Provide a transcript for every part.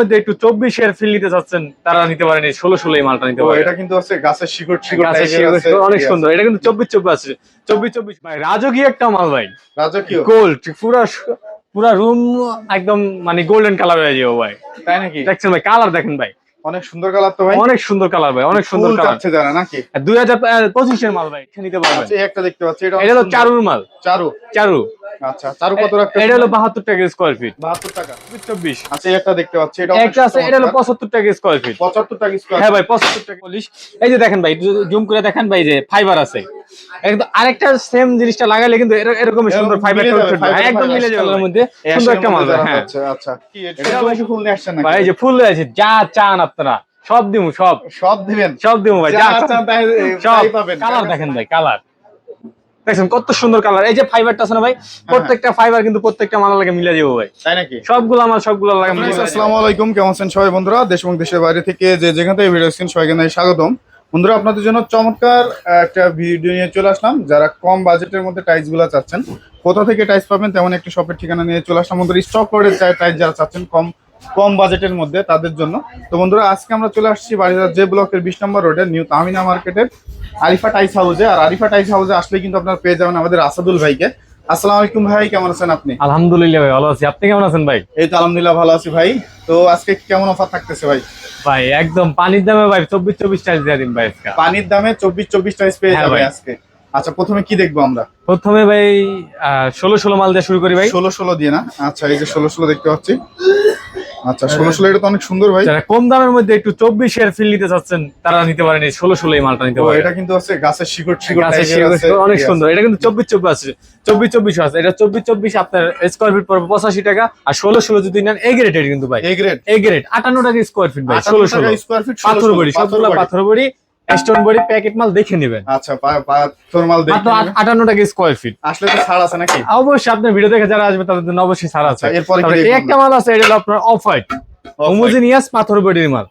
মধ্যে একটু চব্বিশের ফিল নিতে চাচ্ছেন তারা নিতে পারেন এই ষোলো ষোলো মালটা নিতে পারেন এটা কিন্তু আছে গাছের শিকড় শিকড় আছে, অনেক সুন্দর। এটা কিন্তু চব্বিশ চব্বিশ আছে চব্বিশ চব্বিশ। ভাই রাজকীয় একটা মাল ভাই। রাজকীয়? গোল্ড পুরা পুরা রুম একদম মানে গোল্ডেন কালার হয়ে যাবে ভাই। তাই নাকি? দেখছেন ভাই কালার দেখেন ভাই। অনেক সুন্দর কালার তো ভাই। অনেক সুন্দর কালার ভাই অনেক সুন্দর কালার চাচ্ছে যারা নাকি? দুই হাজার পঁচিশের মাল ভাই নিতে পারবেন। আচ্ছা একটা দেখতে পাচ্ছি এটা এটা হলো চারুর মাল। চারু। চারু। আচ্ছা চারু কত রাখতে এটা হলো বাহাত্তর টাকা স্কোয়ার ফিট বাহাত্তর টাকা চব্বিশ আচ্ছা। এই একটা দেখতে পাচ্ছি এটা একটা আছে এটা হলো পঁচাত্তর টাকা স্কোয়ার ফিট পঁচাত্তর টাকা স্কোয়ার হ্যাঁ ভাই পঁচাত্তর টাকা বলিস। এই যে দেখেন ভাই জুম করে দেখেন ভাই যে ফাইবার আছে। একদম আরেকটা সেম জিনিসটা লাগালে কিন্তু এর- এরকমই সুন্দর ফাইবার একদম মিলে যাবে ওর মধ্যে। সুন্দর একটা মাল ভাই, হ্যাঁ। আচ্ছা আচ্ছা। কি এটা? বেশি ফুল নিয়ে আসছেন নাকি? ভাই এই যে ফুল আছে যা চান আপনারা সব দিমু সব। সব দিবেন? সব দিমু ভাই যা চান তাই পাবেন। কালার দেখেন ভাই কালার দেখছেন কত সুন্দর কালার এই যে ফাইবারটা আছে না ভাই প্রত্যেকটা ফাইবার কিন্তু প্রত্যেকটা মালা লাগে মিলে যাব ভাই। তাই নাকি? সবগুলো আমার সবগুলো লাগে মিলে। আসসালামু আলাইকুম কেমন আছেন সবাই বন্ধুরা? দেশ এবং দেশের বাইরে থেকে যে যেখান থেকে ভিডিও দেখছেন সবাইকে স্বাগতম। বন্ধুরা আপনাদের জন্য চমৎকার একটা ভিডিও নিয়ে চলে আসলাম। যারা কম বাজেটের মধ্যে টাইলসগুলো চাচ্ছেন কোথা থেকে টাইলস পাবেন তেমন একটি শপের ঠিকানা নিয়ে চলে আসলাম। বন্ধুরা স্টক করে টাইলস যারা চাচ্ছেন কম কম বাজেটের মধ্যে তাদের জন্য। তো বন্ধুরা আজকে আমরা চলে আসছি বাড়িদার যে ব্লকের বিশ নম্বর রোডে নিউ তামিনা মার্কেটের আরিফা টাইস হাউসে। আর আরিফা টাইস হাউসে আসলে কিন্তু আপনারা পেয়ে যাবেন আমাদের আসাদুল ভাইকে। আসসালামু আলাইকুম ভাই কেমন আছেন আপনি? আলহামদুলিল্লাহ ভাই ভালো আছি। আপনি কেমন আছেন ভাই? এই তো আলহামদুলিল্লাহ ভালো আছি ভাই। তো আজকে কেমন অফার থাকতেছে ভাই? ভাই একদম পানির দামে ভাই চব্বিশ চব্বিশ টাইস দিয়ে দিন ভাই পানির দামে চব্বিশ চব্বিশ টাইস পেয়ে হ্যাঁ যাবে। আজকে। আচ্ছা প্রথমে কি দেখব আমরা? প্রথমে ভাই ষোলো ষোলো মাল দিয়ে শুরু করি ভাই। ষোলো ষোলো দিয়ে না? আচ্ছা এই যে ষোলো ষোলো দেখতে পাচ্ছি। আচ্ছা ষোলো ষোলো এটা তো অনেক সুন্দর ভাই। যারা কম দামের মধ্যে একটু চব্বিশের ফিল নিতে চাচ্ছেন তারা নিতে পারেন এই ষোলো ষোলো এই মালটা নিতে পারে পারেন। এটা কিন্তু আছে গাছের শিকড় শিকড় এর অনেক সুন্দর। এটা কিন্তু চব্বিশ চব্বিশ আছে চব্বিশ চব্বিশ আছে। এটা চব্বিশ চব্বিশ আপনার স্কোয়ার ফিট পড়বে পঁচাশি টাকা আর ষোলো ষোলো যদি নেন এ গ্রেড কিন্তু ভাই। এ গ্রেড এ গ্রেড আটান্ন টাকা স্কোয়ার ফিট ভাই ষোলো ষোলো। স্কোয়ার ফিট পাথর বড়ি সবগুলো পাথর বড়ি স্টোন প্যাকেট মাল দেখে নেবেন। আচ্ছা মাল মাত্র টাকা স্কোয়ার ফিট আসলে তো ছাড় আছে নাকি? অবশ্যই আপনার ভিডিও দেখে যারা আসবে তাদের জন্য অবশ্যই ছাড় আছে। আচ্ছা, এরপরে এই একটা মাল আছে এটা হলো আপনার অফ হোয়াইট হোমোজিনিয়াস পাথর বডির মাল।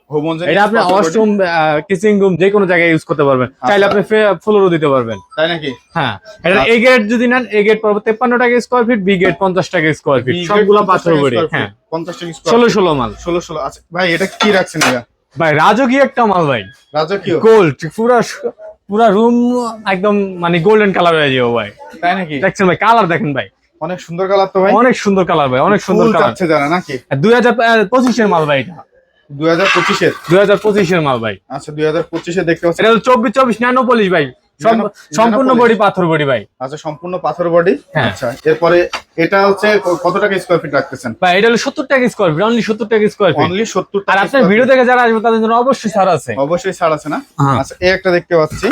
এটা আপনি ওয়াশরুম কিচিং রুম যে কোনো জায়গায় ইউজ করতে পারবেন। চাইলে আপনি ফ্লোরও দিতে পারবেন। তাই নাকি? হ্যাঁ এটা এ গ্রেড যদি নেন এ গ্রেড পড়বে তেপ্পান্ন টাকা স্কোয়ার ফিট বি গ্রেড পঞ্চাশ টাকা স্কোয়ার ফিট B grade সবগুলো 50 পাথর বডি হ্যাঁ। 50 টাকা স্কোয়ার ষোলো ষোলো মাল। ষোলো ষোলো আচ্ছা। ভাই এটা কি রাখছেন এটা ভাই রাজকীয় একটা মাল ভাই। রাজকীয়? গোল্ড পুরা পুরা রুম একদম মানে গোল্ডেন কালার হয়ে যাবে ভাই। তাই নাকি? দেখছেন ভাই কালার দেখেন ভাই। অনেক সুন্দর কালার তো ভাই। অনেক সুন্দর কালার ভাই অনেক সুন্দর কালার আছে জানা নাকি? দুই হাজার পঁচিশের মাল ভাই এটা। দুই হাজার পঁচিশের? দুই হাজার পঁচিশের মাল ভাই। আচ্ছা দুই হাজার পঁচিশে দেখতে পাচ্ছি। এটা হলো চব্বিশ চব্বিশ ন্যানো পলিশ ভাই। সম্পূর্ণ বডি পাথর বডি ভাই। আচ্ছা সম্পূর্ণ পাথর বডি হ্যাঁ। আচ্ছা এরপরে এটা হচ্ছে কত টাকা স্কোয়ার ফিট রাখতেছেন? ভাই এটা হলো সত্তর টাকা স্কোয়ার ফিট অনলি সত্তর টাকা স্কোয়ার ফিট অনলি সত্তর আর আপনার ভিডিও। দেখে যারা আসবে তাদের জন্য অবশ্যই ছাড় আছে। অবশ্যই ছাড় আছে না? হ্যাঁ। আচ্ছা এই একটা দেখতে পাচ্ছি।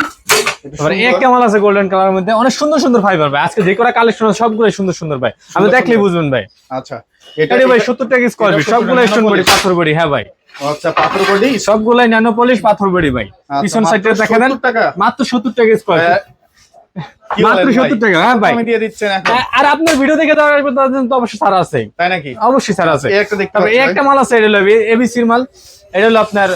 সুন্দর। আছে গোল্ডেন কালার মধ্যে অনেক সুন্দর সুন্দর ফাইবার ভাই। আজকে যে কটা কালেকশন সবগুলো সুন্দর সুন্দর ভাই। আমি সুন্দর। বুঝবেন ভাই। আচ্ছা এটা ভাই এটা- সত্তর টাকা স্কোয়ার ফিট সবগুলো স্টোন বডি পাথর বডি হ্যাঁ ভাই। আচ্ছা পাথর বডি? সবগুলাই ন্যানো পলিশ পাথর বডি ভাই। পিছন সাইডে দেখা দেন টাকা? মাত্র সত্তর টাকা স্কোয়ার মাত্র বলেন ভাই? সত্তর টাকা হ্যাঁ ভাই। দিয়ে দিচ্ছেন আর আপনার ভিডিও দেখে তো অবশ্যই ছাড় আছে। তাই নাকি? অবশ্যই ছাড় আছে। এই একটা দেখতে এই একটা মাল আছে এটা হলো এবিসির মাল। এটা হলো আপনার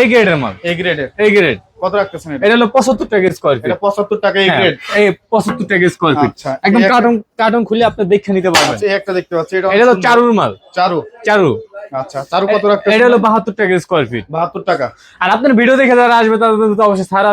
এ গ্রেডের মাল। এ গ্রেডের এ গ্রেড কত রাখতেছেন এটা? হলো টাকা স্কোয়ার ফিট এটা পঁচাত্তর টাকা এ হ্যাঁ, গ্রেড এই পঁচাত্তর টাকা স্কোয়ার ফিট আচ্ছা, একদম কার্টন কার্টন খুলে আপনি দেখে নিতে পারবেন। আচ্ছা একটা দেখতে পাচ্ছি এটা এটা হলো চারুর মাল। চারু। চারু। আচ্ছা চারু কত রাখতেছেন? এটা হলো টাকা স্কোয়ার ফিট বাহাত্তর টাকা। আর আপনার ভিডিও দেখে যারা আসবে তাদের তো অবশ্যই ছাড়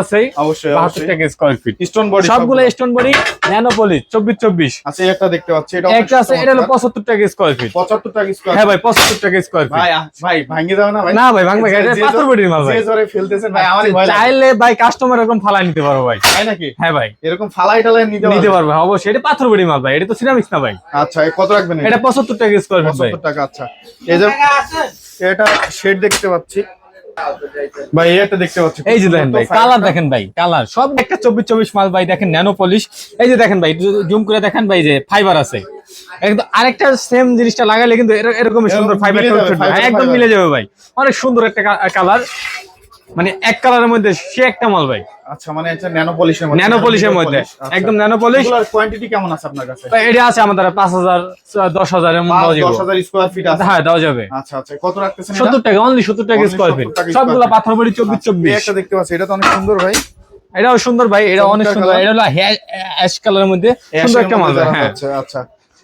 অবশ্যই টাকা স্কোয়ার ফিট স্টোন বডি সবগুলো। স্টোন বডি ন্যানো পলিশ চব্বিশ চব্বিশ। আচ্ছা একটা দেখতে পাচ্ছি এটা একটা আছে এটা হলো পঁচাত্তর টাকা স্কোয়ার ফিট পঁচাত্তর টাকা স্কোয়ার হ্যাঁ ভাই পঁচাত্তর টাকা স্কোয়ার ফিট ভাই ভাই ভাঙিয়ে দাও না ভাই। না ভাই ভাঙবে এটা পাথর বডির মাল ভাই। যে জোরে ফেলতেছেন ভাই আমারই ভয় চাইলে ভাই কাস্টমার এরকম ফালাই নিতে পারব ভাই। তাই নাকি? হ্যাঁ ভাই। এরকম ফালাই টালাই নিতে নিতে পারবে পারব অবশ্যই। এটা পাথর বডি মাল ভাই এটা তো সিরামিক্স না ভাই। আচ্ছা কত রাখবেন এটা পঁচাত্তর টাকা স্কোয়ার ফিট টাকা আচ্ছা। এই যে এটা শেড দেখতে পাচ্ছি। ভাই এটা দেখতে পাচ্ছি। এই যে দেখেন ভাই কালার দেখেন ভাই কালার। সব একটা চব্বিশ চব্বিশ মাল ভাই দেখেন ন্যানো পলিশ। এই যে দেখেন ভাই জুম করে দেখেন ভাই যে ফাইবার আছে। একদম আরেকটা সেম জিনিসটা লাগালে কিন্তু এরকমই সুন্দর ফাইবার একদম মিলে যাবে ভাই। অনেক সুন্দর একটা কালার। মানে এক কালারের মধ্যে সে একটা মাল ভাই। আচ্ছা মানে এটা ন্যানো পলিশের মধ্যে। ন্যানো পলিশের মধ্যে। একদম ন্যানো পলিশ। কোয়ান্টিটি কেমন আছে আপনার কাছে? এটা আছে আমাদের পাঁচ হাজার দশ হাজার এমন দেওয়া দশ যাবে হাজার স্কোয়ার ফিট আছে। হ্যাঁ দেওয়া যাবে। আচ্ছা আচ্ছা। কত রাখতেছেন এটা? সত্তর টাকা অনলি সত্তর টাকা Only স্কোয়ার ফিট সবগুলা পাথর বড়ি চব্বিশ আচ্ছা, এই চব্বিশ একটা দেখতে পাচ্ছি। এটা তো অনেক সুন্দর ভাই। এটাও সুন্দর ভাই এটা অনেক সুন্দর। এটা হলো অ্যাশ কালারের মধ্যে সুন্দর একটা মাল ভাই, হ্যাঁ। আচ্ছা আচ্ছা।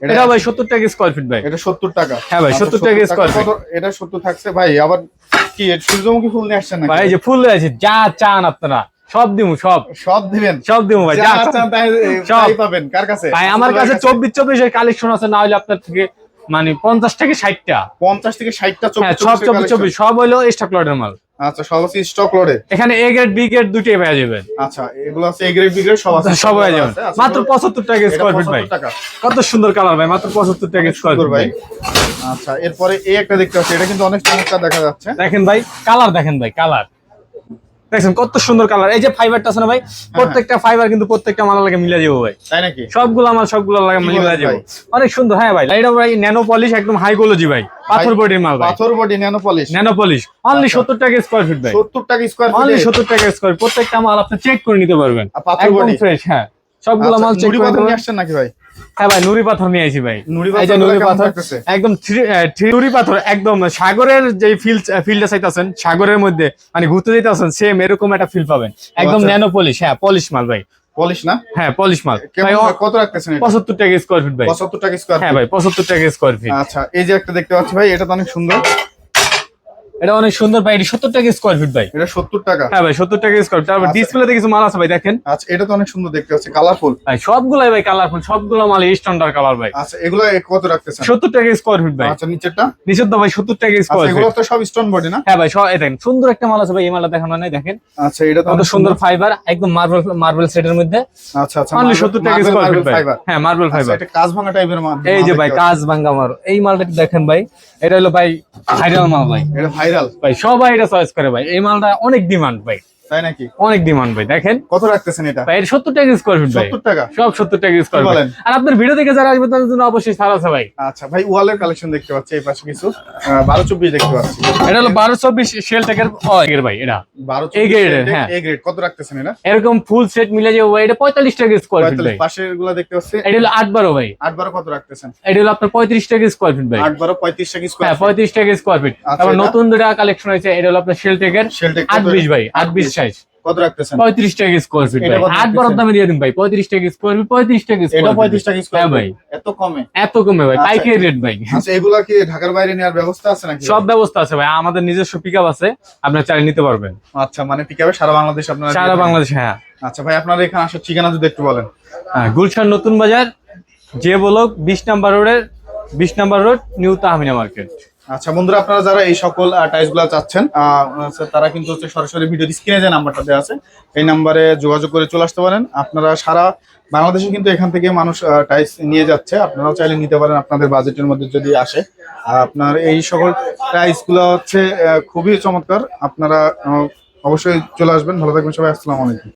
এটা- ভাই সত্তর টাকা স্কোয়ার ফিট ভাই। এটা সত্তর টাকা। হ্যাঁ ভাই, আচ্ছা, 70 টাকা feet। কত- এটা সত্তর থাকছে। ভাই আবার কি সূর্যমুখী ফুল নিয়ে আসছেন ভাই যে ফুল আছে যা চান আপনারা সব দিমু সব। সব দিবেন? সব দিমু ভাই যা চান তাই পাবেন। কার কাছে? ভাই আমার কাছে চব্বিশ চব্বিশের কালেকশন আছে না হলে আপনার থেকে মানে পঞ্চাশ থেকে ষাটটা। পঞ্চাশ থেকে ষাটটা হ্যাঁ চব্বিশ সব চব্বিশ চব্বিশ সব হইল স্টক লটের মাল। আচ্ছা সব আছে স্টক লোডে এখানে এ গ্রেড বি গ্রেড দুটোই পাওয়া যাবে। আচ্ছা এগুলো আছে এ গ্রেড বি গ্রেড সব আছে। সব পাওয়া যাবে। আচ্ছা, মাত্র এগুলো- পঁচাত্তর টাকা স্কয়ার ফিট ভাই। 75 টাকা। কত সুন্দর কালার ভাই মাত্র পঁচাত্তর টাকা স্কয়ার ফিট ভাই। ভাই। আচ্ছা এরপরে এই একটা দেখতে পাচ্ছি এটা কিন্তু অনেক চমৎকার দেখা যাচ্ছে। দেখেন ভাই কালার দেখেন ভাই কালার দেখছেন কত সুন্দর কালার এই যে ফাইবারটা আছে না ভাই হ্যাঁ। প্রত্যেকটা ফাইবার কিন্তু প্রত্যেকটা মালা লাগে মিলে যাব ভাই। তাই নাকি? সবগুলো আমার সবগুলো লাগে মিলে যাব? অনেক সুন্দর। হ্যাঁ ভাই এটা ভাই ন্যানো পলিশ একদম হাই কোয়ালিটি ভাই। পাথর বডির মাল ভাই। পাথর body nano polish nano polish only আচ্ছা। সত্তর টাকা স্কোয়ার ফিট ভাই। সত্তর টাকা স্কোয়ার অনলি ফিট সত্তর টাকা স্কোয়ার প্রত্যেকটা মাল আপনি চেক করে নিতে পারবেন। পাথর বডি ফ্রেশ হ্যাঁ। সবগুলো মাল চেক করে নিতে পারবেন। নাকি ভাই? হ্যাঁ ভাই নুড়ি পাথর নিয়ে আইছি ভাই। কেমন পাথর একদম নুড়ি পাথর একদম সাগরের যে ফিল ফিলটা চাইতেছেন সাগরের মধ্যে মানে ঘুরতে যেতেছেন সেম এরকম একটা ফিল পাবেন। একদম আচ্ছা। ন্যানো পলিশ হ্যাঁ পলিশ মাল ভাই। পলিশ না? হ্যাঁ পলিশ মাল। কত রাখতেছেন এটা? পঁচাত্তর টাকা স্কোয়ার ফিট ভাই। পঁচাত্তর টাকা স্কোয়ার হ্যাঁ ভাই পঁচাত্তর টাকা স্কোয়ার ফিট আচ্ছা এই যে একটা দেখতে পাচ্ছি ভাই এটা তো অনেক সুন্দর। এটা অনেক সুন্দর ভাই এটা সত্তর টাকা স্কোয়ার ফিট ভাই। এটা সত্তর টাকা। হ্যাঁ ভাই সত্তর টাকা স্কোয়ার তারপর আচ্ছা। ডিসপ্লেতে কিছু মাল আছে ভাই দেখেন। আচ্ছা এটা তো অনেক সুন্দর দেখতে পাচ্ছি কালারফুল ভাই সবগুলাই ভাই কালারফুল সবগুলো মাল স্ট্যান্ডার্ড কালার ভাই। আচ্ছা এগুলো কত রাখতেছেন? সত্তর টাকা স্কোয়ার ফিট ভাই। আচ্ছা নিচেরটা? নিচের তো ভাই সত্তর টাকা আচ্ছা স্কোয়ার এগুলো ফিট তো সব স্টোন বডি না? হ্যাঁ ভাই সব এই দেখেন সুন্দর একটা মাল আছে ভাই এই মালটা দেখানো নাই দেখেন। আচ্ছা এটা তো কত অনেক সুন্দর ফাইবার একদম মার্বেল মার্বেল সেটের মধ্যে। আচ্ছা আচ্ছা অনলি সত্তর টাকা স্কোয়ার ফিট ভাই। ফাইবার হ্যাঁ মার্বেল ফাইবার এটা কাজ ভাঙা টাইপের মাল। এই যে ভাই কাজ ভাঙ্গা মার এই মালটা দেখেন ভাই এটা হলো ভাই ভাইরাল মাল ভাই। এটা ভাইরাল ভাই সবাই এটা চয়েস করে ভাই। এই মালটা অনেক ডিমান্ড ভাই। তাই নাকি? অনেক ডিমান্ড ভাই দেখেন। কত রাখতেছেন এটা? ভাই টাকা স্কোয়ার ফিট ভাই। টাকা? সব সত্তর টাকা স্কোয়ার ফিট আর আপনার ভিডিও দেখে যারা আসবে তাদের জন্য অবশ্যই ছাড় আছে ভাই। আচ্ছা ভাই ওয়ালের কালেকশন দেখতে পাচ্ছি এই পাশে কিছু। বারো চব্বিশ দেখতে পাচ্ছি। এটা হলো বারো চব্বিশ শেল টেকের এর ভাই এটা। বারো A grade হ্যাঁ। এ গ্রেড কত রাখতেছেন এটা? এরকম ফুল সেট মিলে ভাই এটা পঁয়তাল্লিশ টাকা স্কোয়ার ফিট ভাই। পাশেরগুলো দেখতে পাচ্ছি। এটা হলো আট বারো ভাই। আট বারো কত রাখতেছেন? এটা হলো আপনার পঁয়ত্রিশ টাকা স্কোয়ার ফিট ভাই। আট বারো পঁয়ত্রিশ টাকা হ্যাঁ স্কোয়ার পঁয়ত্রিশ টাকা স্কোয়ার ফিট আচ্ছা, তারপর নতুন দুটা কালেকশন হয়েছে এটা হলো আপনার শেল টেকের আট বিশ ভাই আট বিশ। সাইজ কত রাখতেছেন? পঁয়ত্রিশ টাকা স্কোয়ার ফিট ভাই। কত আট বারো দামে দিয়ে দিন ভাই। পঁয়ত্রিশ টাকা স্কোয়ার ফিট পঁয়ত্রিশ টাকা এটা টাকা স্কোয়ার হ্যাঁ ভাই। এত কমে। এত কমে ভাই। আচ্ছা। পাইকারি রেট ভাই। আচ্ছা এগুলা কি ঢাকার বাইরে নেওয়ার ব্যবস্থা আছে নাকি? সব ব্যবস্থা আছে ভাই। আমাদের নিজস্ব পিক আছে আপনার চালিয়ে নিতে পারবেন। আচ্ছা মানে পিকাবে সারা বাংলাদেশ আপনারা সারা বাংলাদেশ হ্যাঁ। আচ্ছা ভাই আপনারা এখানে আসার ঠিকানা যদি একটু বলেন। হ্যাঁ, গুলশান নতুন বাজার যে বলক বিশ নাম্বার রোডের বিশ number road new Tahmina market আচ্ছা বন্ধুরা আপনারা যারা এই সকল টাইলসগুলা চাচ্ছেন আচ্ছা, তারা কিন্তু হচ্ছে সরাসরি ভিডিও স্ক্রিনে যে নাম্বারটা দেওয়া আছে এই নাম্বারে যোগাযোগ করে চলে আসতে পারেন। আপনারা সারা বাংলাদেশে কিন্তু এখান থেকে মানুষ টাইলস নিয়ে যাচ্ছে। আপনারাও চাইলে নিতে পারেন আপনাদের বাজেটের মধ্যে যদি আসে। আপনার এই সকল টাইলসগুলো হচ্ছে খুবই চমৎকার। আপনারা অবশ্যই চলে আসবেন। ভালো থাকবেন সবাই। আসসালামু আলাইকুম।